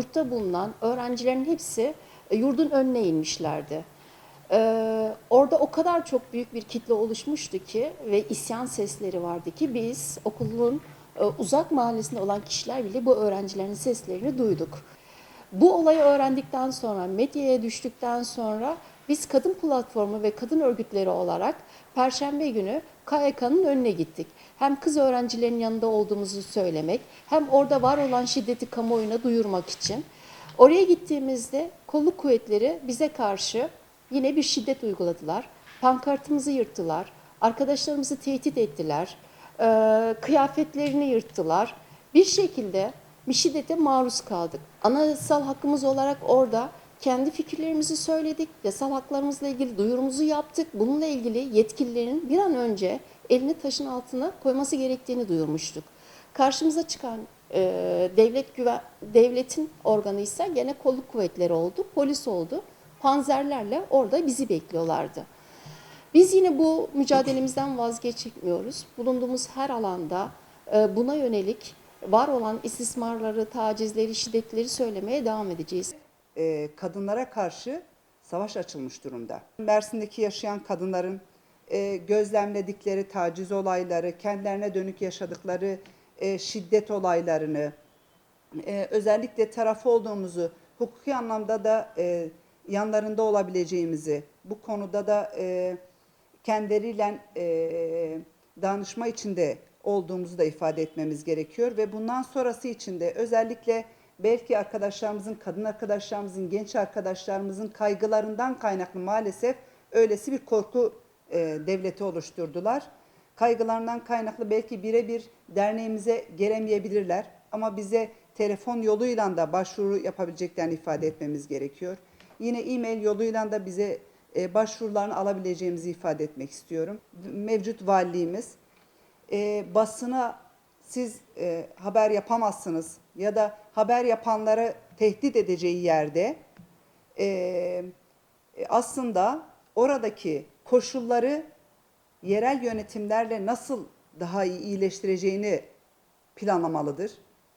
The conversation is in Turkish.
yurtta bulunan öğrencilerin hepsi e, yurdun önüne inmişlerdi. Ee, orada o kadar çok büyük bir kitle oluşmuştu ki ve isyan sesleri vardı ki biz okulun e, uzak mahallesinde olan kişiler bile bu öğrencilerin seslerini duyduk. Bu olayı öğrendikten sonra, medyaya düştükten sonra biz kadın platformu ve kadın örgütleri olarak Perşembe günü KYK'nın önüne gittik. Hem kız öğrencilerin yanında olduğumuzu söylemek, hem orada var olan şiddeti kamuoyuna duyurmak için. Oraya gittiğimizde kolluk kuvvetleri bize karşı yine bir şiddet uyguladılar. Pankartımızı yırttılar, arkadaşlarımızı tehdit ettiler, kıyafetlerini yırttılar. Bir şekilde bir şiddete maruz kaldık. Anayasal hakkımız olarak orada kendi fikirlerimizi söyledik, yasal haklarımızla ilgili duyurumuzu yaptık. Bununla ilgili yetkililerin bir an önce elini taşın altına koyması gerektiğini duyurmuştuk. Karşımıza çıkan e, devlet güven, devletin organı ise gene kolluk kuvvetleri oldu, polis oldu. Panzerlerle orada bizi bekliyorlardı. Biz yine bu mücadelemizden vazgeçmiyoruz. Bulunduğumuz her alanda e, buna yönelik var olan istismarları, tacizleri, şiddetleri söylemeye devam edeceğiz. e, kadınlara karşı savaş açılmış durumda. Mersin'deki yaşayan kadınların e, gözlemledikleri taciz olayları, kendilerine dönük yaşadıkları e, şiddet olaylarını, e, özellikle tarafı olduğumuzu, hukuki anlamda da yanlarında olabileceğimizi, bu konuda da kendileriyle danışma içinde olduğumuzu da ifade etmemiz gerekiyor ve bundan sonrası için de özellikle belki arkadaşlarımızın, kadın arkadaşlarımızın, genç arkadaşlarımızın kaygılarından kaynaklı maalesef öylesi bir korku e, devleti oluşturdular. Kaygılarından kaynaklı belki birebir derneğimize gelemeyebilirler ama bize telefon yoluyla da başvuru yapabileceklerini ifade etmemiz gerekiyor. Yine e-mail yoluyla da bize e, başvurularını alabileceğimizi ifade etmek istiyorum. Mevcut valiliğimiz e, basına siz e, haber yapamazsınız ya da haber yapanları tehdit edeceği yerde e, e, aslında oradaki koşulları yerel yönetimlerle nasıl daha iyi iyileştireceğini planlamalıdır.